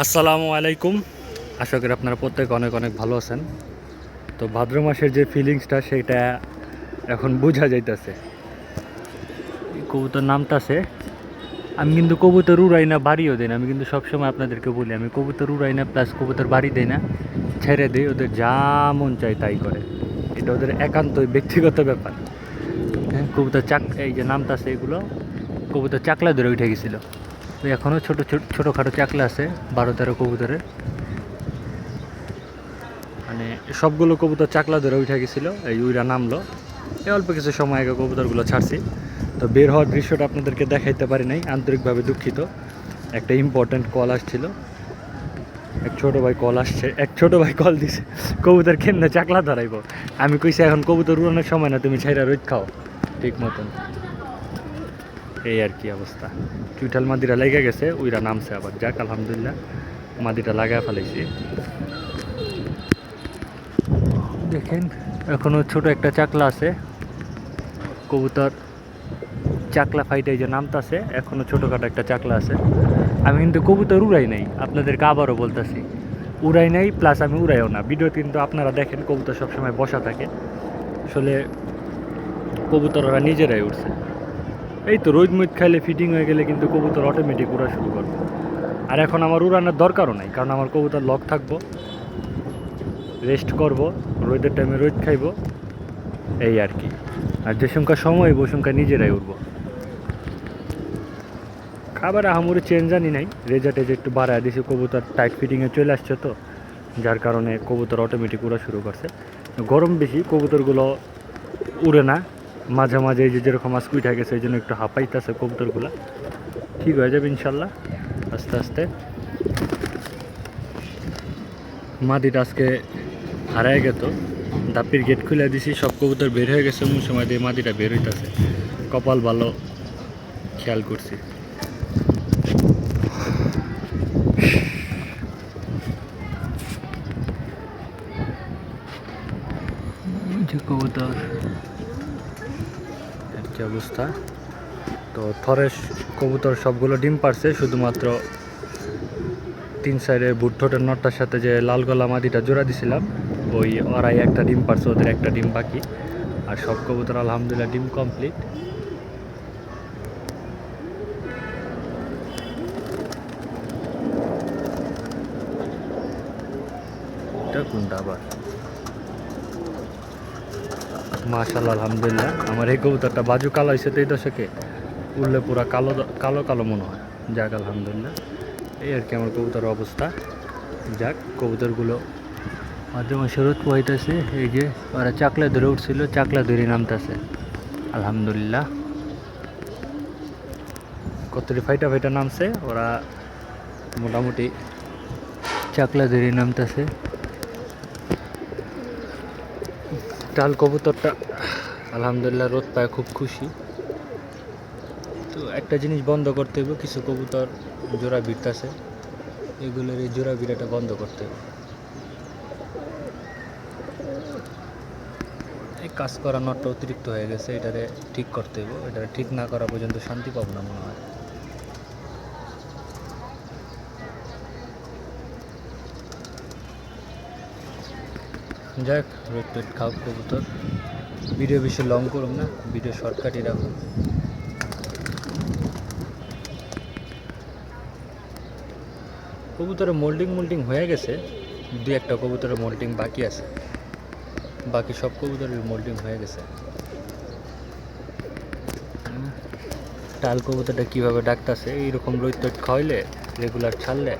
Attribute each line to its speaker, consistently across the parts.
Speaker 1: আসসালামু আলাইকুম। আশা করি আপনারা প্রত্যেক অনেক অনেক ভালো আছেন। তো ভাদ্র মাসের যে ফিলিংসটা সেটা এখন বোঝা যাইতেছে। কবুতর নামতাছে আমি কিন্তু কবুতর উড়াই না, বাড়িও দিই না। আমি কিন্তু সবসময় আপনাদেরকে বলি, আমি কবুতর উড়াই না প্লাস কবুতর বাড়ি দেই না, ছেড়ে দিই। ওদের যা মন চায় তাই করে। এটা ওদের একান্তই ব্যক্তিগত ব্যাপার। হ্যাঁ কবুতর চাক এই যে নামতাছে এগুলো, কবুতর চাকলা ধরে উঠে গেছিল। তো এখনও ছোটো ছোটো ছোটোখাটো চাকলা আছে, বারো তেরো কবুতরের। মানে সবগুলো কবুতর চাকলা ধরে উঠে গেছিল, এই উইরা নামলো। এই অল্প কিছু সময় আগে কবুতরগুলো ছাড়ছি। তো বের হওয়ার দৃশ্যটা আপনাদেরকে দেখাইতে পারি নাই, আন্তরিকভাবে দুঃখিত। একটা ইম্পর্ট্যান্ট কল আসছিল। এক ছোটো ভাই কল আসছে, এক ছোটো ভাই কল দিছে, কবুতর কেমনে চাকলা ধরাইব? আমি কইছি, এখন কবুতর উড়ানোর সময় না, তুমি ছাইরা রোদ খাও। ঠিক মতন। এই আর কি অবস্থা। চুইঠাল মাদিরা লেগে গেছে, উইরা নামছে আবার। যাক, আলহামদুলিল্লাহ মাদিটা লাগায় ফেলেছি দেখেন, এখনও ছোট একটা চাকলা আছে। কবুতর চাকলা ফাইটে যে নামতাছে, এখনও ছোটোখাটো একটা চাকলা আছে। আমি কিন্তু কবুতর উড়াই নাই, আপনাদেরকে আবারও বলতেছি। উড়াই নাই প্লাস আমি উড়াইও না। ভিডিও কিন্তু আপনারা দেখেন, কবুতর সবসময় বসা থাকে। আসলে কবুতর ওরা নিজেরাই উঠছে এই তো রোদ মুদ খাইলে ফিটিং হয়ে গেলে কিন্তু কবুতর অটোমেটিক উড়া শুরু করবে। আর এখন আমার উড়ানোর দরকারও নাই, কারণ আমার কবুতর লক থাকব রেস্ট করব রোদের টাইমে রোদ খাইব, এই আর কি। আর যে সংখ্যা সময় হইব সংখ্যা নিজেরাই উঠবো খাবার আহামরি চেঞ্জ জানি নাই রেজা টেজা একটু বাড়ায় দিছি, কবুতর টাইট ফিটিংয়ে চলে আসছে তো, যার কারণে কবুতর অটোমেটিক উড়া শুরু করছে। গরম বেশি, কবুতরগুলো উড়ে না মাঝে মাঝে এই যে যেরকম আজকে উঠে গেছে, এই জন্য একটু হাঁপাইতেছে কবুতরগুলো। ঠিক হয়ে যাবে ইনশাল্লাহ, আস্তে আস্তে। মাদিটা আজকে হারায় গেত। দাপির গেট খুলে দিছি, সব কবুতর বের হয়ে গেছে মুসময় সময় দিয়ে মাদিটা বের হইতেছে। কপাল ভালো, খেয়াল করছি যে কবুতর এর কি অবস্থা। তো থরের কবুতর সবগুলো ডিম পারছে শুধুমাত্র তিন সাইডে বুটঠোটের নটটার সাথে যে লাল গলা মাদিটা জোড়া দিছিলাম, ওই ওরাই একটা ডিম পারছে ওদের একটা ডিম বাকি। আর সব কবুতর আলহামদুলিল্লাহ ডিম কমপ্লিট। এটা কোনটা আবার? মাশাল্লাহ আলহামদুলিল্লাহ। আমার এই কবুতরটা বাজু কালো হয়েছে তো এই দশকে। উঠলে পুরা কালো কালো কালো মনে হয়। যাক, আলহামদুলিল্লাহ। এই আর কি আমার কবুতরের অবস্থা। যাক, কবুতরগুলো মাঝে মাঝে রোদ পোহাইতেছে। এই যে, ওরা চাকলা ধরে উঠছিল, চাকলা ধরে নামতেছে। আলহামদুলিল্লাহ। কতটি ফাইটা ফাইটা নামছে, ওরা মোটামুটি চাকলা ধরে নামতেছে। ডাল কবুতরটা, আলহামদুলিল্লাহ রোদ পায়, খুব খুশি। তো একটা জিনিস বন্ধ করতে হবে কিছু কবুতর জোড়া ভিড়তাছে এগুলোর এই জোড়া ভিড়াটা বন্ধ করতে হবে এই কাজ করা নটটা অতিরিক্ত হয়ে গেছে, এটারে ঠিক করতে হবে এটারে ঠিক না করা পর্যন্ত শান্তি পাবো না মনে হয়। যাক রোদ টোদ খাও কবুতর। ভিডিও বেশি লং করুন না ভিডিও শর্টকাটই রাখুন। কবুতরের মোল্ডিং মোল্ডিং হয়ে গেছে দু একটা কবুতরের মোল্ডিং বাকি আছে। বাকি সব কবুতরের মোল্ডিং হয়ে গেছে। টাল কবুতরটা কীভাবে ডাকতেছে, এইরকম টোদ খাওয়াইলে রেগুলার ছাড়লে,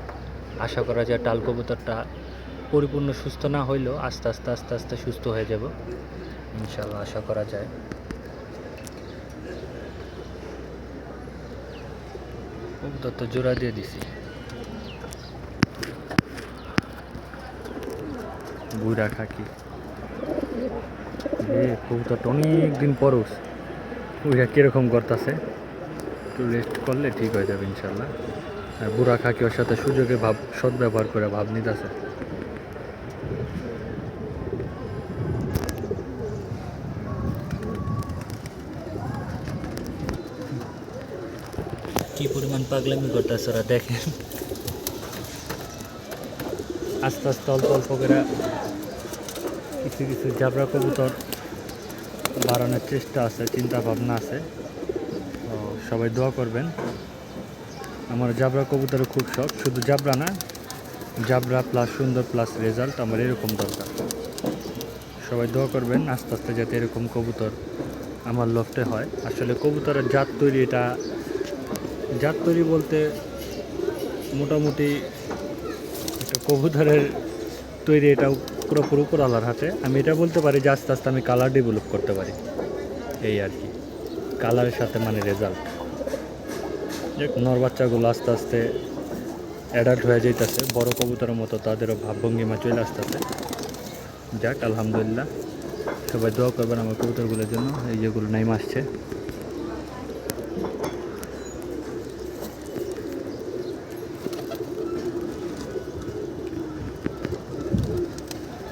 Speaker 1: আশা করা যায় টাল কবুতরটা পরিপূর্ণ সুস্থ না হইলেও আস্তে আস্তে আস্তে আস্তে সুস্থ হয়ে যাব। ইনশাল্লাহ আশা করা যায়। কবুতর তো জোড়া দিয়ে দিছি। বুড়া খাকি কবুতরটা অনেক দিন পর ওইটা কীরকম করতেছে? একটু রেস্ট করলে ঠিক হয়ে যাবে ইনশাল্লাহ আর বুড়া খাকি ওর সাথে সুযোগে ভাব, সদ্ব্যবহার করে ভাব নিতেছে কি পরিমাণ পাগলামি করতেছে ওরা, দেখেন। আস্তে আস্তে অল্প অল্প করে কিছু কিছু জাবরা কবুতর বাড়ানোর চেষ্টা আছে, চিন্তা ভাবনা আছে। তো সবাই দোয়া করবেন। আমার জাবরা কবুতরের খুব শখ, শুধু জাবরা না, জাবরা প্লাস সুন্দর প্লাস রেজাল্ট আমার এরকম দরকার। সবাই দোয়া করবেন আস্তে আস্তে যাতে এরকম কবুতর আমার লফটে হয়। আসলে কবুতরের জাত তৈরি এটা জাত তৈরি বলতে মোটামুটি একটা কবুতরের তৈরি এটা পুরোপুরি উপর আলার হাতে। আমি এটা বলতে পারি যে আস্তে আস্তে আমি কালার ডেভেলপ করতে পারি। এই আর কি। কালারের সাথে মানে রেজাল্ট দেখ নর বাচ্চাগুলো আস্তে আস্তে অ্যাডাল্ট হয়ে যাইতেছে। বড় কবুতরের মতো তাদেরও ভাবভঙ্গিমা চলে আসতেছে। যাক আলহামদুলিল্লাহ। সবাই দোয়া করবেন আমার কবুতরগুলোর জন্য। এই যেগুলো নাইম আসছে।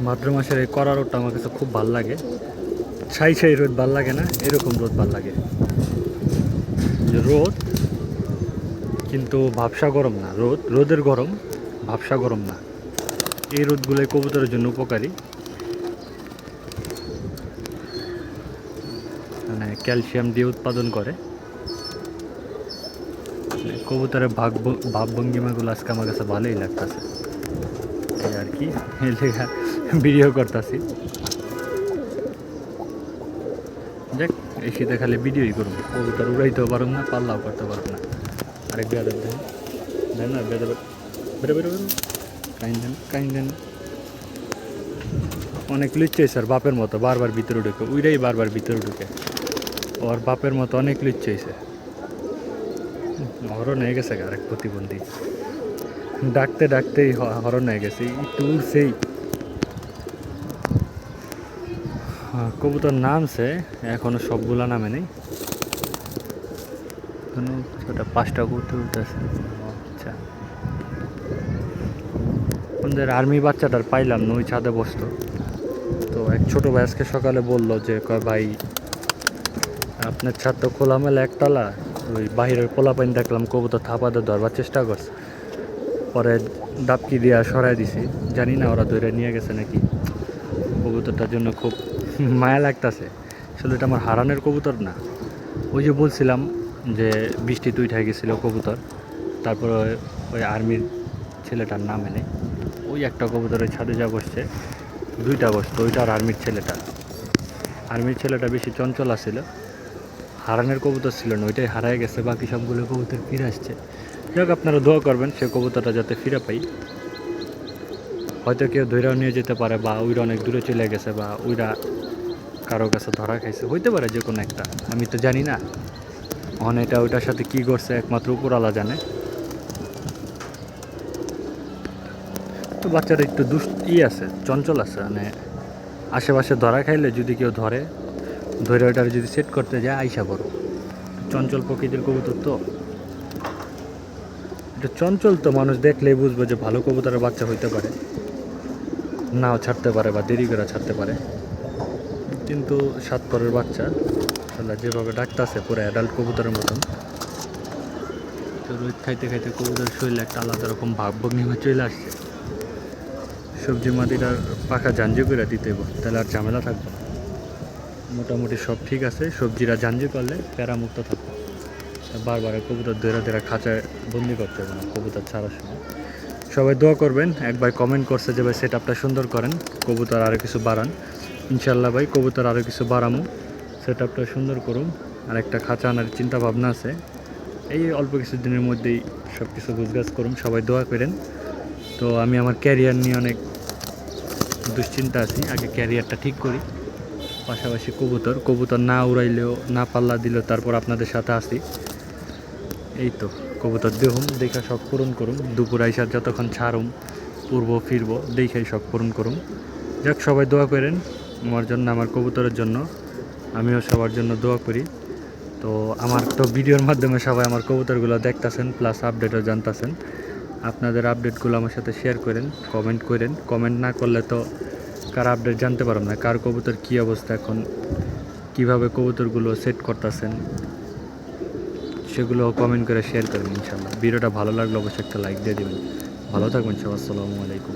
Speaker 1: ভাদ্র মাসের এই কড়া রোদটা আমার কাছে খুব ভালো লাগে। ছাই ছাই রোদ ভালো লাগে না, এরকম রোদ ভালো লাগে। রোদ, কিন্তু ভাবসা গরম না, রোদ, রোদের গরম, ভাবসা গরম না। এই রোদগুলোই কবুতরের জন্য উপকারী। মানে ক্যালসিয়াম দিয়ে উৎপাদন করে। মানে কবুতরের ভাগ ভাবভঙ্গিমাগুলো আজকে আমার কাছে ভালোই লাগতেছে। আর কি লেখা ভিডিও করতেছি। দেখ এই শীতে খালি ভিডিওই করুন কবুতর উড়াইতেও পারুন না, পাল্লাও করতে পারুন না। আরেক বেয়াদের দেন। দেন না বেদে বেরো বেরো বেরো। কাইন দেন কাইন দেন। অনেক লুচ্ছে স্যার বাপের মতো, বারবার ভিতরে ঢুকে। উইরাই বারবার ভিতরে ঢুকে। ওর বাপের মতো অনেক লুচ্ছেছে হরণ হয়ে গেছে আরেক প্রতিবন্ধী। ডাকতে, ডাকতেই হরণ হয়ে গেছে। একটু উড়ছেই হ্যাঁ, কবুতর নামছে, এখনও সবগুলা নামে নেই। পাঁচটা কবুতর উঠতেছে। আচ্ছা। আমাদের আর্মি বাচ্চাটার পাইলাম না, ওই ছাদে বসতো। তো এক ছোট ভাই আজকে সকালে বলল যে, কয় ভাই, আপনার ছাদ তো খোলামেলা একতলা, ওই বাহিরের পোলা পানি দেখলাম কবুতর থাপাতে ধরবার চেষ্টা করছে। পরে ডাবকি দিয়া সরাই দিছি। জানি না ওরা ধরে নিয়ে গেছে নাকি। কবুতরটার জন্য খুব মায়া লাগতাছে। আসলে এটা আমার হারানের কবুতর না। ওই যে বলছিলাম যে বৃষ্টি তুই উঠে গেছিল কবুতর, তারপরে ওই- আর্মির ছেলেটার নাম এনে, ওই একটা কবুতরের ছাদে যা বসছে, দুইটা বসতো ওইটা আর আর্মির ছেলেটা। আর্মির ছেলেটা বেশি চঞ্চল আছিল, হারানের কবুতর ছিল না, ওইটাই হারায় গেছে, বাকি সবগুলো কবুতর ফিরে আসছে। যাক আপনারা দোয়া করবেন সে কবুতরটা যাতে ফিরে পাই। হয়তো কেউ ধৈরাও নিয়ে যেতে পারে বা ওইরা অনেক দূরে চলে গেছে বা ওইরা কারও কাছে ধরা খাইছে। হইতে পারে যে কোনো একটা, আমি তো জানি না। অন এটা ওইটার সাথে কি করছে একমাত্র উপরালা জানে। তো বাচ্চাটা একটু দুষ্ট ই আছে, চঞ্চল আছে মানে আশেপাশে ধরা খাইলে যদি কেউ ধরে ধরে ওইটার যদি সেট করতে যায়, আইসা বড় চঞ্চল প্রকৃতির কবুতর তো। এটা চঞ্চল তো মানুষ দেখলেই বুঝবে যে ভালো কবুতরের বাচ্চা হইতে পারে। নাও ছাড়তে পারে বা দেরি করে ছাড়তে পারে। কিন্তু সাত পরের বাচ্চা তাহলে যেভাবে ডাকতেছে পুরো অ্যাডাল্ট কবুতরের মতন। তো রোদ খাইতে খাইতে কবুতরের শরীরে একটা আলাদা রকম ভাব ভঙ্গিমা চলে আসছে। সবজি মাটিটার পাখা জাঞ্জি করে দিতে তাহলে আর ঝামেলা থাকবে না। মোটামুটি সব ঠিক আছে সবজিরা জাঞ্জি করলে প্যারামুক্ত থাকবে। বারবার কবুতর ধরে ধরে খাঁচায় বন্দি করতে হবে না কবুতর ছাড়ার সময়। সবাই দোয়া করবেন এক ভাই কমেন্ট করছে যে ভাই সেট আপটা সুন্দর করেন, কবুতর আরও কিছু বাড়ান। ইনশাল্লাহ ভাই, কবুতর আরও কিছু বাড়ামো সেট আপটা সুন্দর করুন। আর একটা খাঁচা আনার চিন্তা ভাবনা আছে। এই অল্প কিছু দিনের মধ্যেই সব কিছু গুজগাছ করুন, সবাই দোয়া করেন। তো আমি আমার ক্যারিয়ার নিয়ে অনেক দুশ্চিন্তা আছি, আগে ক্যারিয়ারটা ঠিক করি। পাশাপাশি কবুতর কবুতর না উড়াইলেও, না পাল্লা দিলেও তারপর আপনাদের সাথে আসি এই তো, কবুতর দেহুম দেখা শখ পূরণ করুম। দুপুর আইসার যতক্ষণ ছাড়ুম, পূর্ব, ফিরবো দেখাই শখ পূরণ করুম। যাক, সবাই দোয়া করেন, আমার জন্য, আমার কবুতরের জন্য। আমিও সবার জন্য দোয়া করি। তো আমার তো ভিডিওর মাধ্যমে সবাই আমার কবুতরগুলো দেখতাছেন প্লাস আপডেটও জানতাছেন। আপনাদের আপডেটগুলো আমার সাথে শেয়ার করেন কমেন্ট করেন। কমেন্ট না করলে তো কার আপডেট জানতে পারব না, কার কবুতর কী অবস্থা এখন, কীভাবে কবুতরগুলো সেট করতেছেন। সেগুলো কমেন্ট করে শেয়ার করবেন ইনশাল্লাহ ভিডিওটা ভালো লাগলে অবশ্যই একটা লাইক দিয়ে দেবেন। ভালো থাকবেন সব আসসালামু আলাইকুম।